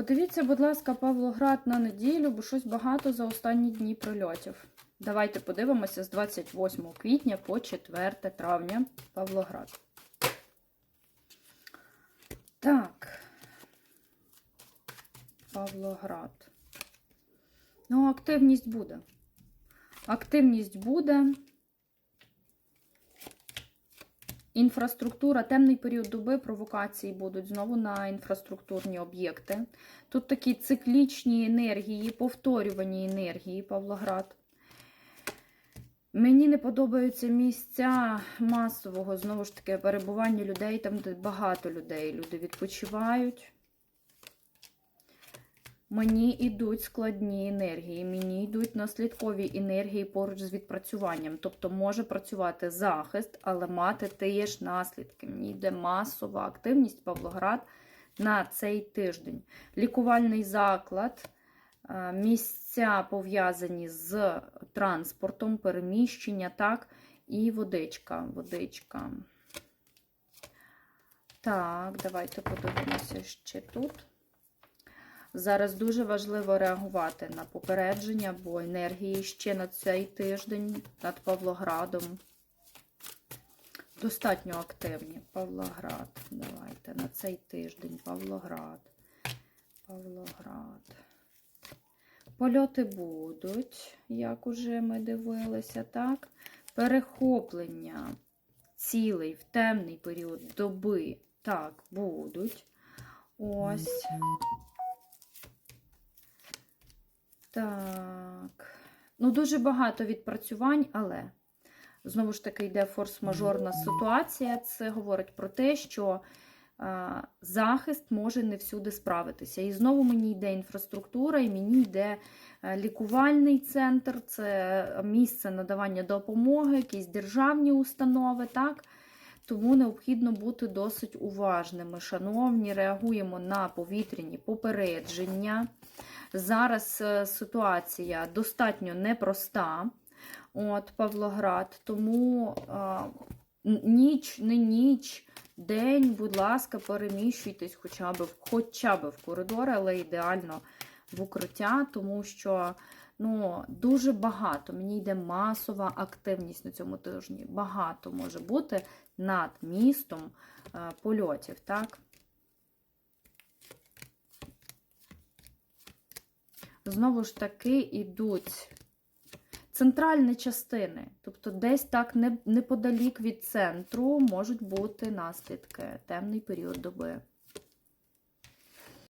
Подивіться, будь ласка, Павлоград на неділю, бо щось багато за останні дні прильотів. Давайте подивимося з 28 квітня по 4 травня Павлоград. Так. Павлоград. Ну, активність буде. Активність буде. Інфраструктура, темний період доби, провокації будуть знову на інфраструктурні об'єкти. Тут такі циклічні енергії, повторювані енергії Павлоград. Мені не подобаються місця масового, знову ж таки, перебування людей, там, де багато людей. Люди відпочивають. Мені йдуть складні енергії, мені йдуть наслідкові енергії поруч з відпрацюванням. Тобто може працювати захист, але мати теж наслідки. Мені йде масова активність Павлоград на цей тиждень. Лікувальний заклад, е, місця пов'язані з транспортом, переміщення, так, і водичка. водичка. Так, давайте подивимося ще тут. Зараз дуже важливо реагувати на попередження, бо енергії ще на цей тиждень над Павлоградом. Достатньо активні. Павлоград. Давайте на цей тиждень. Павлоград. Павлоград. Польоти будуть, як уже ми дивилися, так? Перехоплення цілей в темний період доби. Так, будуть. Ось. Так. Ну, дуже багато відпрацювань, але знову ж таки йде форс-мажорна ситуація. Це говорить про те, що а, захист може не всюди справитися. І знову мені йде інфраструктура, і мені йде е, лікувальний центр, це місце надавання допомоги, якісь державні установи. так? Тому необхідно бути досить уважними. Шановні, реагуємо на повітряні попередження. Зараз е, ситуація достатньо непроста. От, Павлоград, тому а, ніч, не ніч, день, будь ласка, переміщуйтесь хоча б, хоча б в коридори, але ідеально в укриття, тому що ну, дуже багато. Мені йде масова активність на цьому тижні. Багато може бути над містом е, польотів. так? Знову ж таки йдуть центральні частини, тобто десь так неподалік від центру можуть бути наслідки, темний період доби.